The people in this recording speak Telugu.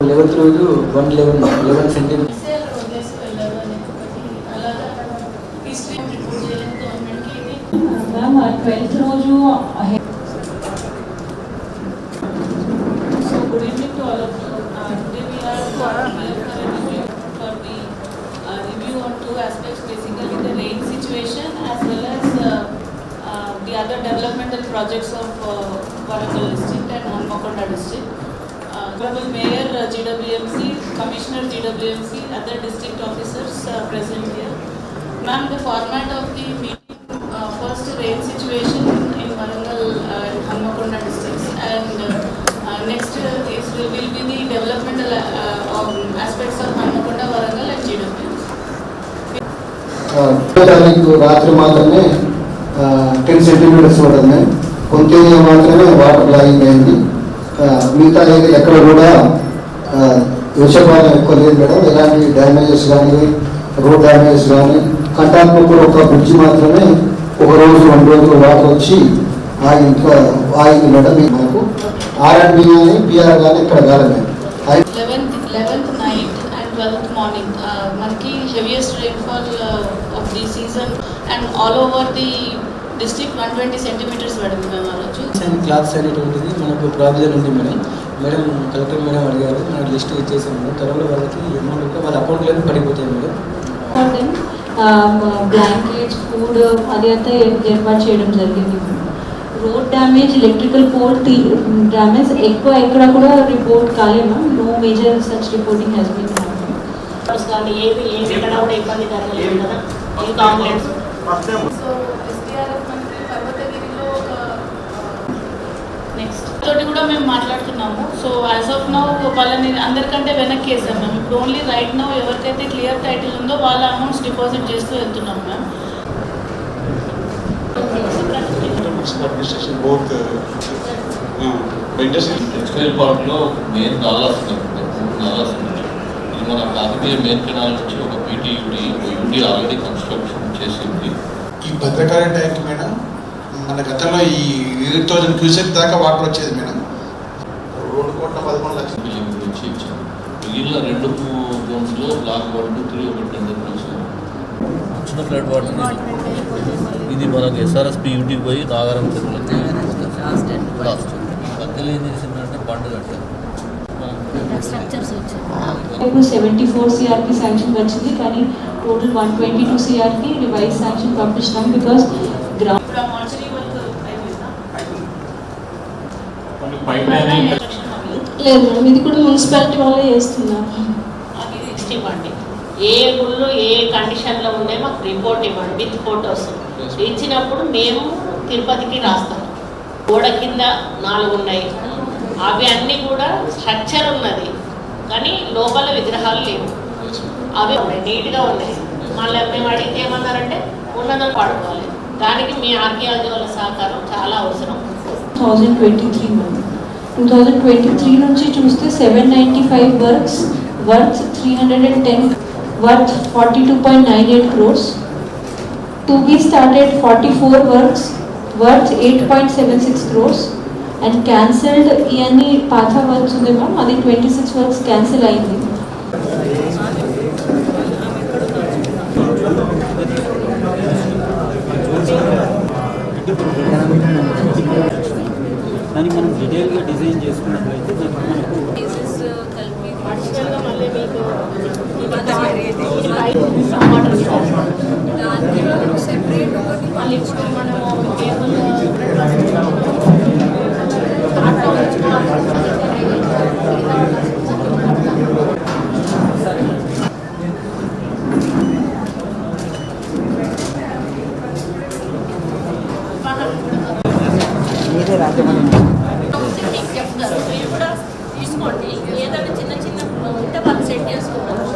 a review for the uh, review on two aspects, basically the rain situation as well as uh, uh, the other developmental projects of uh, Warangal district and Hanmakonda district. Honorable Mayor, uh, GWMC, Commissioner GWMC, other district officers uh, present here. Ma'am, the format of the meeting, uh, first rain situation in Warangal uh, and Hanmakonda districts and uh, uh, next uh, is will be the developmental uh, um, aspects of hammakonda Warangal and GWMC. తారీఖు రాత్రి మాత్రమే టెన్ సెంటీమీటర్స్ పడింది కొంత మాత్రమే వాటర్ లాగింగ్ అయింది మిగతా ఏరియా ఎక్కడ కూడా ఆ, వర్షపాతం ఎక్కువ లేదు మేడం. ఎలాంటి డ్యామేజెస్ కానీ రోడ్ డ్యామేజెస్ కానీ కంటాత్మ కూడా ఒక బ్రిడ్జ్ మాత్రమే ఒక రోజు రెండు రోజులు వాటర్ వచ్చి ఆ ఇంట్లో ఆగింది మేడం మాకు మనకు ఆర్ఎండ్బి కానీ పిఆర్ కానీ ఇక్కడ కాలేదు మేడం. అయి- 11th, 11th night and 12th morning, uh, మనకి heaviest rainfall of the season and all over the the district 120 centimeters పడింది మేము ఆ రోజు. అండ్ క్లాత్స్ అనేటువంటిది మనకు ప్రావిజన్ ఉంది మేడం. మేడం కలెక్టర్ మేడం అడిగారు. మనకు లిస్ట్ ఇచ్చేసాము. త్వరలో వాళ్ళకి అమౌంట్ ఉంటే వాళ్ళ అకౌంట్లోనే పడిపోతాయి మేడం. బ్లాంకెట్స్ ఫుడ్ అది అంతా ఏర్పాటు చేయడం జరిగింది. Road damage electrical pole damage ఎక్కువ ఎక్కడ కూడా రిపోర్ట్ కాలేదు ma'am. No major such reporting has been కానీ ఏవి ఏమి ఎక్కడ కూడా ఇబ్బంది కదా. కాంప్లైంట్స్ సో ఎస్డిఆర్ఎఫ్ మనకి పర్వతగిరిలో ఒక నెక్స్ట్ తోటి కూడా మేము మాట్లాడుతున్నాము. సో యాజ్ ఆఫ్ నౌ వాళ్ళని అందరికంటే వెనక్కి వేసాం మేము ఇప్పుడు ఓన్లీ రైట్ నౌ ఎవరికైతే క్లియర్ టైటిల్ ఉందో వాళ్ళ అమౌంట్స్ డిపాజిట్ చేస్తూ వెళ్తున్నాం మ్యామ్. టెక్స్టైల్ పార్క్లో మెయిన్ నాలాస్ ఉంది నాలాస్ ఉంది ఇది మన కాకతీయ మెయిన్ కెనాల్ నుంచి ఒక పీటీయుడి యూడి ఆల్రెడీ కన్స్ట్రక్షన్ చేసింది. ఈ భద్రకాళి ట్యాంక్ మేడం మన గతంలో ఈ ఎయిట్ థౌజండ్ క్యూసెక్ దాకా వాటర్ వచ్చేది మేడం. రెండు కోట్ల పదకొండు లక్షలు బిల్డింగ్ గురించి ఇచ్చాము మిగిలిన రెండు జోన్స్లో బ్లాక్ వన్ టూ త్రీ ఒకటి పిలిచాము వచ్చిన ఫ్లడ్ వాటర్ ఇది మనకు ఎస్ఆర్ఎస్పి యూటీకి పోయి నాగారం ఈ మధ్యలో ఏం చేసిందంటే బండ్ కట్టారు. సెవెంటీ ఫోర్ సిఆర్కి శాంక్షన్ వచ్చింది కానీ టోటల్ వన్ ట్వంటీ టూ సిఆర్కి రివైజ్ శాంక్షన్ పంపించినాం బికాస్ గ్రౌండ్ ఇప్పుడు ఆ మార్చరీ వర్క్ అయిపోయిందా లేదు మేడం ఇది కూడా మున్సిపాలిటీ వాళ్ళే చేస్తున్నారు. అది నెక్స్ట్ ఇవ్వండి ఏ గుళ్ళు ఏ కండిషన్లో ఉండే మాకు రిపోర్ట్ ఇవ్వండి విత్ ఫొటోస్. ఇచ్చినప్పుడు మేము తిరుపతికి రాస్తాం. గోడ కింద నాలుగు ఉన్నాయి. అవి అన్నీ కూడా స్ట్రక్చర్ ఉన్నది. కానీ లోపల విగ్రహాలు లేవు. అవి ఉన్నాయి నీట్గా ఉన్నాయి. మళ్ళీ మేము అడిగితే ఏమన్నారంటే ఉన్నదని పాడుకోవాలి దానికి మీ ఆర్కియాలజీ వాళ్ళ సహకారం చాలా అవసరం. Thousand twenty three two thousand twenty three నుంచి చూస్తే seven ninety five works worth three hundred and ten worth forty two point nine eight crores to be started forty four works worth eight point seven six crores and cancelled ఇవన్నీ పాత వర్క్స్ ఉంది మ్యామ్ అది ట్వంటీ సిక్స్ వర్క్స్ క్యాన్సిల్ అయింది. దానికి మనం డీటెయిల్గా డిజైన్ చేసుకున్నట్లయితే దానికి మనకు అడిషనల్గా మళ్ళీ మీకు దానికి సెపరేట్ ఒకటి మళ్ళీ ఇప్పుడు మనము కేబుల్ చెప్తారు మీరు కూడా తీసుకోండి ఏదైనా చిన్న చిన్న ఉంటే వాళ్ళు సెట్ చేసుకుంటారు